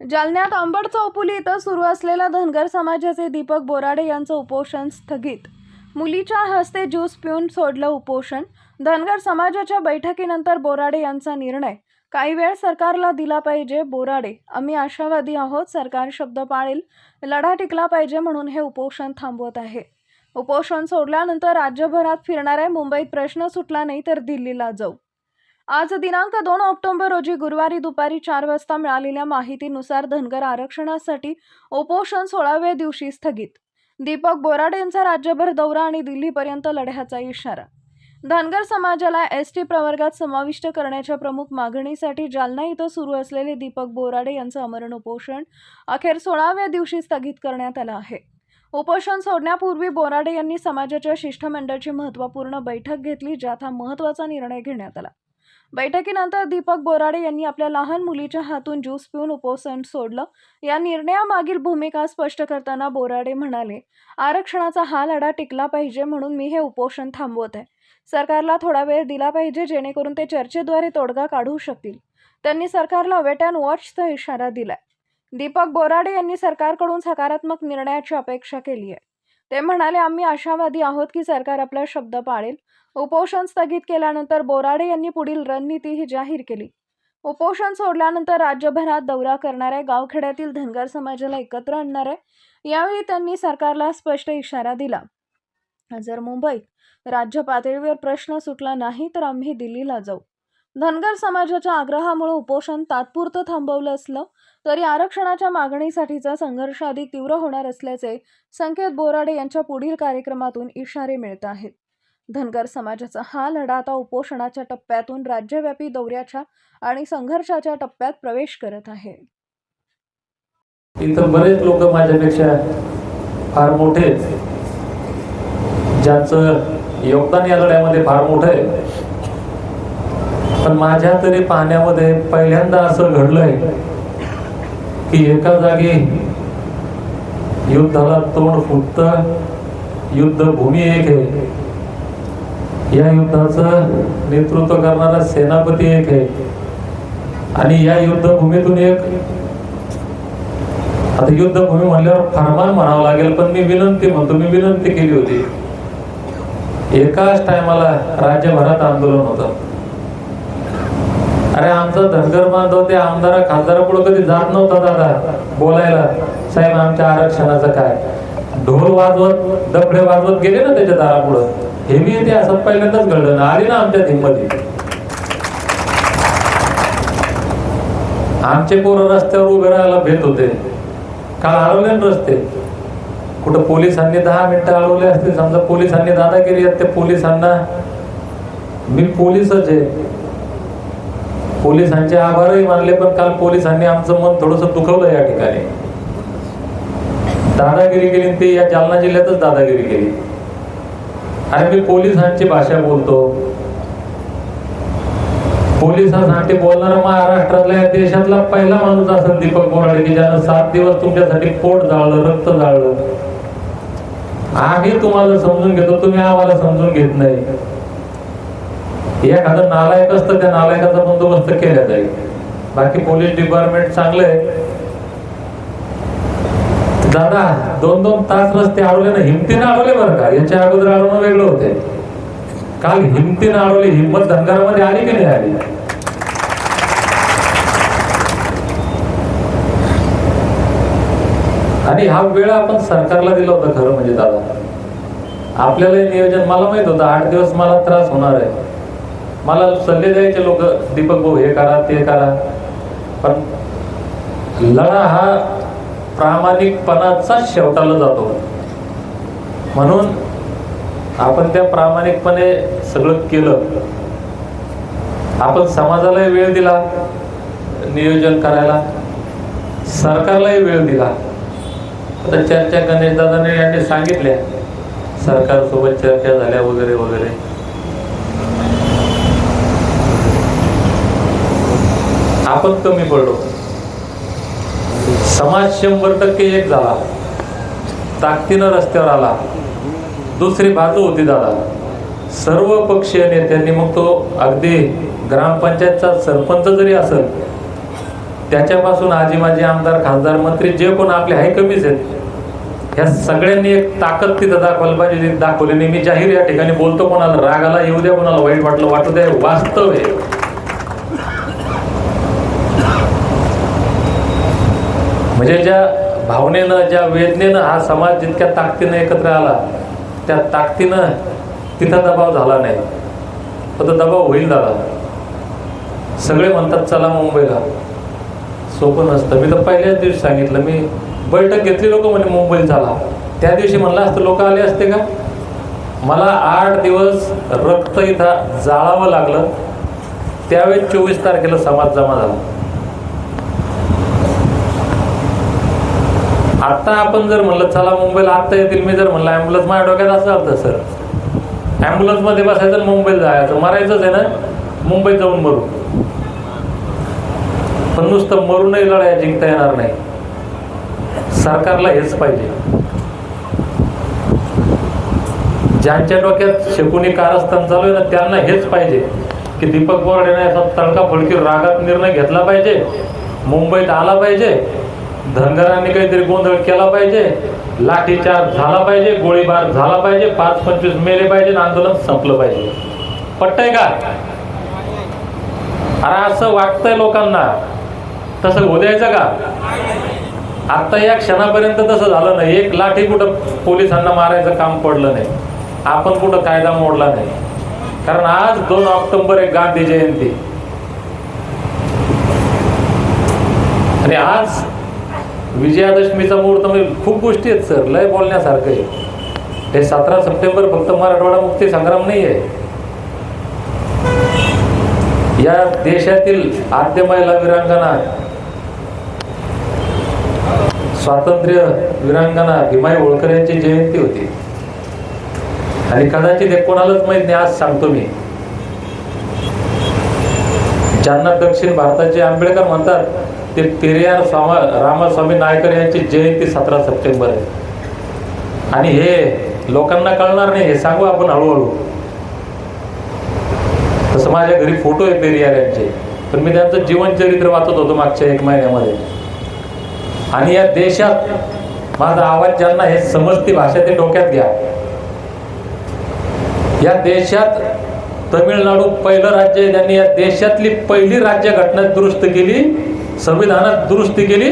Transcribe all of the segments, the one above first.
जालन्यात अंबड चौपुली इथं सुरू असलेल्या धनगर समाजाचे दीपक बोराडे यांचं उपोषण स्थगित. मुलीच्या हस्ते ज्यूस पिऊन सोडलं उपोषण. धनगर समाजाच्या बैठकीनंतर बोराडे यांचा निर्णय. काही वेळ सरकारला दिला पाहिजे बोराडे. आम्ही आशावादी आहोत सरकार शब्द पाळेल लढा टिकला पाहिजे म्हणून हे उपोषण थांबवत आहे. उपोषण सोडल्यानंतर राज्यभरात फिरणाऱ्या मुंबईत प्रश्न सुटला नाही तर दिल्लीला जाऊ. आज दिनांक दोन ऑक्टोबर रोजी गुरुवारी दुपारी चार वाजता मिळालेल्या माहितीनुसार धनगर आरक्षणासाठी उपोषण सोळाव्या दिवशी स्थगित. दीपक बोराड यांचा राज्यभर दौरा आणि दिल्लीपर्यंत लढ्याचा इशारा. धनगर समाजाला एस टी प्रवर्गात समाविष्ट करण्याच्या प्रमुख मागणीसाठी जालना इथं सुरू असलेले दीपक बोराडे यांचं अमरण उपोषण अखेर सोळाव्या दिवशी स्थगित करण्यात आलं आहे. उपोषण सोडण्यापूर्वी बोराडे यांनी समाजाच्या शिष्टमंडळाची महत्त्वपूर्ण बैठक घेतली ज्यात हा महत्त्वाचा निर्णय घेण्यात आला. बैठकीनंतर दीपक बोराडे यांनी आपल्या लहान मुलीच्या हातून ज्यूस पिऊन उपोषण सोडलं. या निर्णयामागील भूमिका स्पष्ट करताना बोराडे म्हणाले आरक्षणाचा हा लढा टिकला पाहिजे म्हणून मी हे उपोषण थांबवत आहे. सरकारला थोडा वेळ दिला पाहिजे जेणेकरून ते चर्चेद्वारे तोडगा काढू शकतील. त्यांनी सरकारला वेट अँड वॉचचा इशारा दिलाय. दीपक बोराडे यांनी सरकारकडून सकारात्मक निर्णयाची अपेक्षा केली आहे. ते म्हणाले आम्ही आशावादी आहोत की सरकार आपला शब्द पाळेल. उपोषण स्थगित केल्यानंतर बोराडे यांनी पुढील रणनीतीही जाहीर केली. उपोषण सोडल्यानंतर राज्यभरात दौरा करणार आहे गावखेड्यातील धनगर समाजाला एकत्र आणणार आहे यावेळी त्यांनी सरकारला स्पष्ट इशारा दिला. जर मुंबईत राज्य पातळीवर प्रश्न सुटला नाही तर आम्ही दिल्लीला जाऊ. धनगर समाजाच्या आग्रहामुळे उपोषण तात्पुरतं थांबवलं असलं तरी आरक्षणाच्या मागणीसाठीचा संघर्ष अधिक तीव्र होणार असल्याचे संकेत बोराडे यांच्या पुढील कार्यक्रमातून इशारे मिळत आहेत. धनगर समाजाचा हा लढा आता उपोषणाच्या टप्प्यातून राज्यव्यापी दौऱ्याच्या आणि संघर्षाच्या टप्प्यात प्रवेश करत आहे. इथं बरेच लोक माझ्यापेक्षा फार मोठे ज्यांचं योगदान या लढ्यामध्ये फार मोठं आहे. पण माझ्या तरी पाहण्यामध्ये पहिल्यांदा असं घडलंय की एका जागी युद्धाला तोंड फुटतं युद्धभूमी एक आहे. या युद्धाचं नेतृत्व करणारा सेनापती एक आहे. आणि या युद्धभूमीतून एक आता युद्धभूमी म्हणल्यावर फरमान म्हणावं लागेल पण मी विनंती म्हणतो मी विनंती केली होती. एकाच टायमाला राज्यभरात आंदोलन होतं. अरे आमचं धनगर बांधव ते आमदारा खासदारा पुढे कधी जात नव्हता दादा. बोलायला साहेब आमच्या आरक्षणाचं काय? ढोल वाजवत दबडे वाजवत गेले ना त्याच्या दारापुढं. हे मी ते असं पहिल्यांदाच घडलं ना. आली ना आमच्या हिंमती आमचे पोरं रस्त्यावर उभे राहायला भेट होते. काल हरवले ना रस्ते. कुठं पोलिसांनी दहा मिनिटं अडवले असतील समजा पोलिसांनी दादागिरी आहेत त्या पोलिसांना मी पोलिसच आहे. पोलिसांचे आभारही मानले पण काल पोलिसांनी आमचं मन थोडस दुखवलं या ठिकाणी. दादागिरी केली आणि ते या जालना जिल्ह्यातच दादागिरी केली. आणि मी पोलिसांची भाषा बोलतो. पोलिसांसाठी बोलणारा महाराष्ट्रातल्या या देशातला पहिला माणूस असेल दीपक बोराडे की ज्यानं सात दिवस तुमच्यासाठी पोट जाळलं रक्त जाळलं. आम्ही तुम्हाला समजून घेतो तुम्ही आम्हाला समजून घेत नाही. एखादं नालायक असतं त्या नालायकाचा बंदोबस्त केला जाईल. बाकी पोलीस डिपार्टमेंट चांगलं आहे. दादा दोन दोन तास रस्ते अडवले ना हिमतीनं अडवले बरं का? याच्या अगोदर अडवणं वेगळं होते. काल हिमतीनं अडवली हिंमत धनगरामध्ये आली की नाही आली? आणि हा वेळ आपण सरकारला दिला होता खरं म्हणजे दादा. आपल्याला नियोजन मला माहीत होतं आठ दिवस मला त्रास होणार आहे. मला सल्ले द्यायचे लोक दीपक भाऊ हे करा ते करा. पण लढा हा प्रामाणिकपणाचाच शेवटाला जातो. म्हणून आपण त्या प्रामाणिकपणे सगळं केलं. आपण समाजालाही वेळ दिला नियोजन करायला. सरकारलाही वेळ दिला. आता चर्चा गणेश दादाने यांनी सांगितल्या सरकारसोबत चर्चा झाल्या वगैरे वगैरे. आपण कमी पडलो. समाज शंभर टक्के एक झाला. ताकदीनं रस्त्यावर आला. दुसरी बाजू होती दादा. सर्व पक्षीय नेत्यांनी मग तो अगदी ग्रामपंचायतचा सरपंच जरी असेल त्याच्यापासून आजी माझी आमदार खासदार मंत्री जे कोण आपले आहे कमीच आहेत. ह्या सगळ्यांनी एक ताकद तिथं दाखवायला पाहिजे दाखवली. नाही मी जाहीर या ठिकाणी बोलतो कोणाला रागाला येऊ द्या कोणाला वाईट वाटलं वाटू द्या वास्तव आहे. म्हणजे ज्या भावनेनं ज्या वेदनेनं हा समाज जितक्या ताकदीनं एकत्र आला त्या ताकदीनं तिथं दबाव झाला नाही. फक्त दबाव होईल दादा. सगळे म्हणतात चला मुंबईला. सोपं नसतं. मी तर पहिल्याच दिवशी सांगितलं मी बैठक घेतली लोक म्हणे मुंबईत झाला त्या दिवशी म्हणलं असतं लोक आले असते का? मला आठ दिवस रक्त इथं जाळावं लागलं. त्यावेळेस चोवीस तारखेला समाज जमा झाला. आता आपण जर म्हणलं चला मुंबईला आत्ता येतील मी जर म्हणलं ॲम्ब्युलन्स माझ्या डोक्यात असं आलं सर. ॲम्ब्युलन्समध्ये बसायचं मुंबईला जायचं. मरायचंच आहे ना? मुंबईत जाऊन मरू. पण नुसतं मरूनही लढाया जिंकता येणार नाही. सरकारला हेच पाहिजे. ज्यांच्या डोक्यात शकुनी कारस्थान चालू आहे ना त्यांना हेच पाहिजे की दीपक बोर्डेने असा तडका फडकी रागात निर्णय घेतला पाहिजे मुंबईत आला पाहिजे धनगरांनी काहीतरी गोंधळ केला पाहिजे लाठीचार्ज झाला पाहिजे गोळीबार झाला पाहिजे पाच पंचवीस मेले पाहिजे आंदोलन संपलं पाहिजे. पटतंय का? अरे असं वाटतंय लोकांना. तसं होऊ द्यायचं का? आता या क्षणापर्यंत तसं झालं नाही. एक लाठी कुठं पोलिसांना मारायचं काम पडलं नाही. आपण कुठं कायदा मोडला नाही. कारण आज दोन ऑक्टोबर एक गांधी जयंती. आणि आज विजयादशमीचा मुहूर्त म्हणजे खूप गोष्टी आहेत सर. लय बोलण्यासारखं आहे. हे सतरा सप्टेंबर फक्त मराठवाडा मुक्ती संग्राम नाही आहे. या देशातील आद्य महिला वीरांगना स्वातंत्र्य वीरांगना भीमाई होळकर यांची जयंती होती. आणि कदाचित एक कोणालाच माहीत नाही आज सांगतो मी. ज्यांना दक्षिण भारताचे आंबेडकर म्हणतात ते पेरियार स्वामा रामास्वामी नायकर यांची जयंती सतरा सप्टेंबर आहे. आणि हे लोकांना कळणार नाही हे सांगू आपण हळूहळू. तसं माझ्या घरी फोटो आहे पेरियार यांचे. पण मी त्यांचं जीवनचरित्र वाचत होतो मागच्या एक महिन्यामध्ये. आणि या देशात माझा आवाज ज्यांना हे समजती भाषा ते डोक्यात घ्या. या देशात तमिळनाडू पहिलं राज्य आहे. त्यांनी या देशातली पहिली राज्य घटना दुरुस्त केली. संविधानात दुरुस्ती केली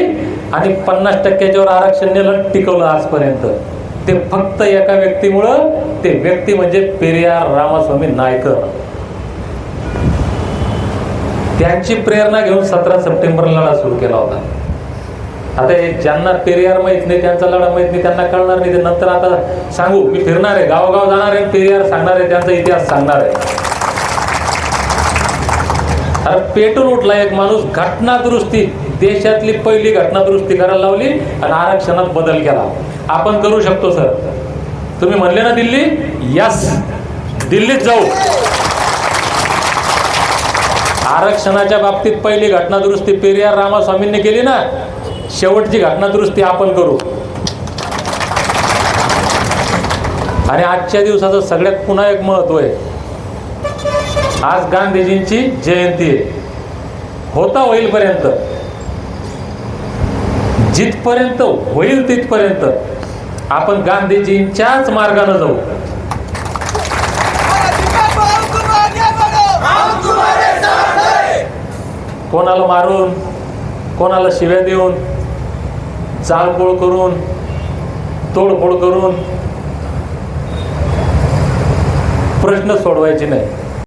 आणि पन्नास टक्क्याच्यावर आरक्षण नेलं टिकवलं आजपर्यंत. ते फक्त एका व्यक्तीमुळं ते व्यक्ती म्हणजे पेरियार रामास्वामी नायकर. त्यांची प्रेरणा घेऊन सतरा सप्टेंबरला लढा सुरू केला होता. आता हे ज्यांना पेरियार माहीत नाही त्यांचा लढा माहीत नाही त्यांना कळणार नाही. ते नंतर आता सांगू मी फिरणार आहे गावोगाव जाणार आहे पेरियार सांगणार आहे त्यांचा इतिहास सांगणार आहे. अरे पेटून उठला एक माणूस घटना दुरुस्ती देशातली पहिली घटना दुरुस्ती करायला लावली आणि आरक्षणात बदल केला. आपण करू शकतो सर. तुम्ही म्हणले ना दिल्ली? यस दिल्लीत जाऊ. आरक्षणाच्या बाबतीत पहिली घटना दुरुस्ती पेरियार रामास्वामींनी केली ना? शेवटची घटना दुरुस्ती आपण करू. आणि आजच्या दिवसाचं सगळ्यात पुन्हा एक महत्त्व आहे. आज गांधीजींची जयंती आहे. होता होईलपर्यंत. जिथपर्यंत होईल तिथपर्यंत आपण गांधीजींच्याच मार्गाने जाऊ. कोणाला मारून कोणाला शिव्या देऊन चाळपोळ करून तोडफोड करून प्रश्न सोडवायचे नाही.